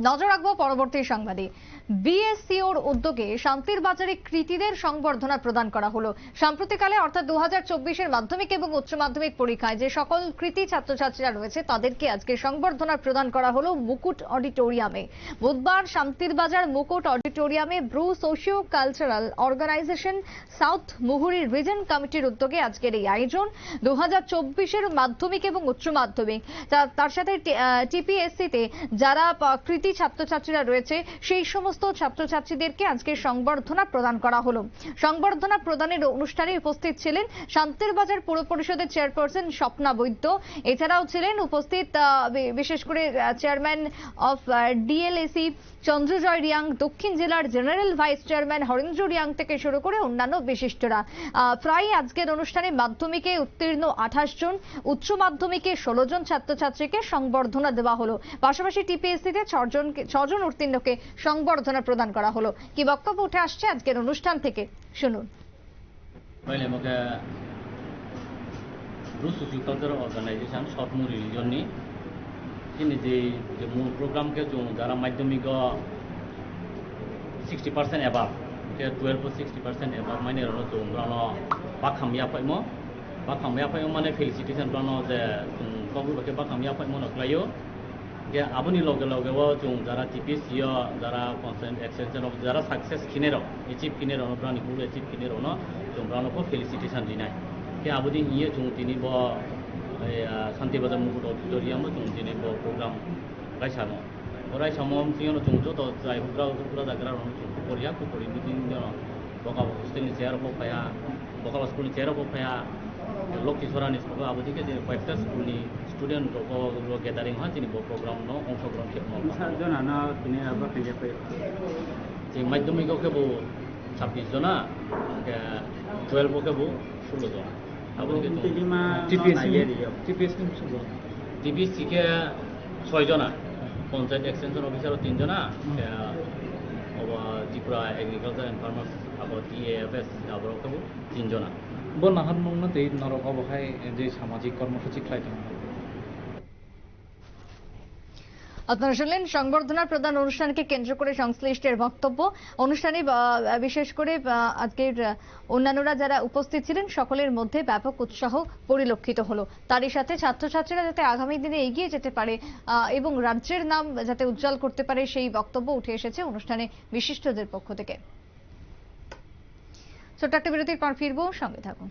নজর রাখব পরবর্তী সংবাদে। বিএসসিওর উদ্যোগে শান্তির বাজারে কৃতীদের সংবর্ধনা প্রদান করা হলো। সাম্প্রতিককালে, অর্থাৎ দু হাজার মাধ্যমিক এবং উচ্চ মাধ্যমিক পরীক্ষায় যে সকল কৃতি ছাত্রছাত্রীরা রয়েছে, তাদেরকে আজকে সংবর্ধনা প্রদান করা হলো মুকুট অডিটোরিয়ামে। বুধবার শান্তির বাজার মুকুট অডিটোরিয়ামে Bru socio cultural organisation south Muhuri region কমিটির উদ্যোগে আজকের এই আয়োজন। দু হাজার মাধ্যমিক এবং উচ্চ মাধ্যমিক। তার সাথে টিপিএসসিতে যারা পা- কৃতি ছাত্রছাত্রীরা রয়েছে। সেই সমস্ত ছাত্রছাত্রীদেরকে আজকে সংবর্ধনা প্রদান করা হলো। সংবর্ধনা প্রদানের অনুষ্ঠানে উপস্থিত ছিলেন শান্তির বাজার পৌর পরিষদের চেয়ারপারসন স্বপ্না বৈদ্য। এছাড়াও ছিলেন উপস্থিত বিশেষ করে chairman of DLSC Chandrajoy Riang, দক্ষিণ জেলার general vice chairman Harendra Riang থেকে শুরু করে অন্যান্য বিশিষ্টরা। প্রায় আজকের অনুষ্ঠানে মাধ্যমিকে উত্তীর্ণ আঠাশ জন, উচ্চ মাধ্যমিকে ষোলো জন ছাত্রছাত্রীকে সংবর্ধনা দেওয়া হলো। পাশাপাশি টিপিএসসিতে ছজনকে ছজন উত্তীর্ণকে সংবর্ধনা প্রদান করা হলো। কি বক্তব্য উঠে আসছে আজকের অনুষ্ঠান থেকে? শুনুন। রুশ সোশ্যাল অর্গানাইজেশন যে যে মূল প্রোগ্রামকে যারা মাধ্যমিক সিক্সটি পার্সেন্ট এবার টুয়েলভ সিক্সটি পার্সেন্ট এবার মানে পাইম পাইম মানে ফেলিসিটেশন যে যে আপনি যোগ যারা টিপিস যারা কনসেন্ট অফ যারা সাকসেস কিনে রক এচিভ কিনে রা নিগুলো এচিভ কিনে রা যোগ ফেলিসিটেশন দিনাই কে আপনি ইয়ে যোন তিনি শান্তি বাজার মুকুট অডিটোরিয়াম যোগ দিন প্রোগ্রাম রাই সামো রাই সামোম সিং যোন যত যাই হুকরা হুকরা জাগ্রা রং যোগ কুকুরিয়া কুকুরি দিন বকা হোস্টেলনি চেয়ার পকাইয়া বকা হোস্টেলনি চেয়ার পকাইয়া লক্ষিসরানি স্কুল আবদিকে যে কয়েকটা স্কুলনি স্টুডেন্ট গ্যাদারিং হয় তিনি প্রোগ্রাম অংশগ্রহণ খেলাম সাতজনানো তিনি আবার ফিরে পেয়ে যে মাধ্যমিক কেবো ছাব্বিশ জনা টুয়েলভ কেবো ষোলো জন। তিনিমা টিপিএসসি কে ছয় জনা পঞ্চায়েত এক্সটেনশন অফিসার তিন জনা ত্রিপুরা এগ্রিকালচার এন্ড ফার্মার্স আবার টিএএফএস আবার কেবো তিন জনা বন্যাহাত নরক অবহায় যে সামাজিক কর্মসূচি আপনারা শুনলেন সংবর্ধনা প্রদান অনুষ্ঠানকে কেন্দ্র করে সংশ্লিষ্টের বক্তব্য। অনুষ্ঠানে বিশেষ করে আজকের অন্যান্যরা যারা উপস্থিত ছিলেন, সকলের মধ্যে ব্যাপক উৎসাহ পরিলক্ষিত হলো। তারই সাথে ছাত্রছাত্রীরা যাতে আগামী দিনে এগিয়ে যেতে পারে এবং রাজ্যের নাম যাতে উজ্জ্বল করতে পারে, সেই বক্তব্য উঠে এসেছে অনুষ্ঠানে বিশিষ্টদের পক্ষ থেকে। ছোট্ট একটা বিরতির পর ফিরবো সঙ্গে থাকুন।